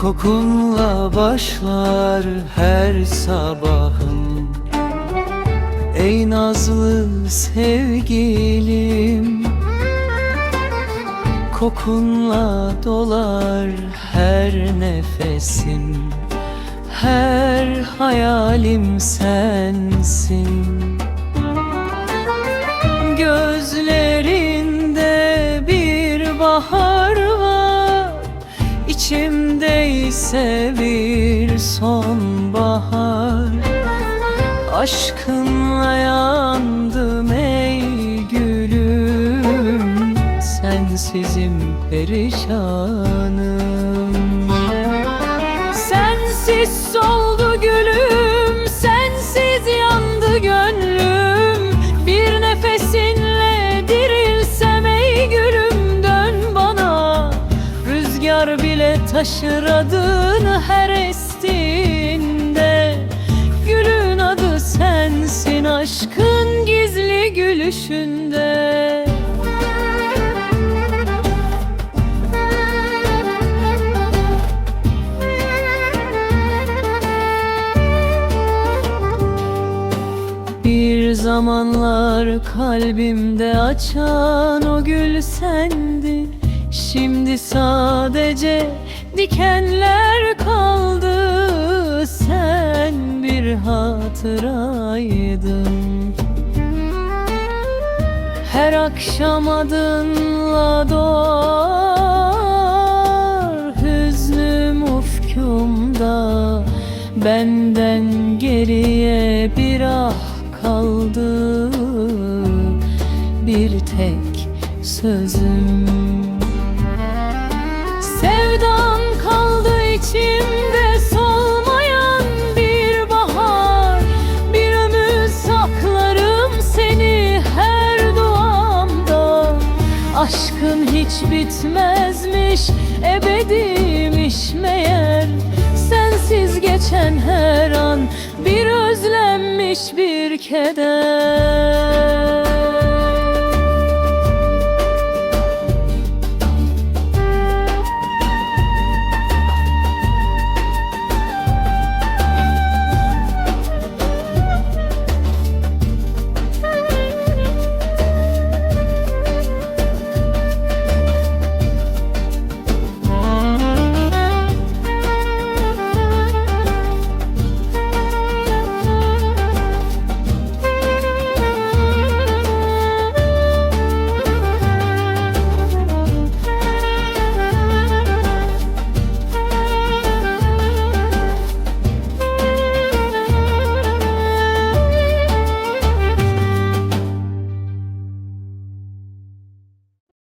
Kokunla başlar her sabahım Ey nazlı sevgilim Kokunla dolar her nefesim Her hayalim sensin. Gözlerinde bir bahar İçimde ise bir sonbahar. Aşkınla yandım ey gülüm. Sensizim perişanım. Sensiz soldu Rüzgar bile taşır adını her estiğinde. Gülün adı sensin aşkın gizli gülüşünde. Bir zamanlar kalbimde açan o gül sendi Şimdi sadece dikenler kaldı. Sen bir hatıraydın Her akşam adınla doğar. Hüznüm ufkumda. Benden geriye bir ah kaldı. Bir tek sözüm Aşkın hiç bitmezmiş ebediymiş meğer. Sensiz geçen her an bir özlenmiş bir keder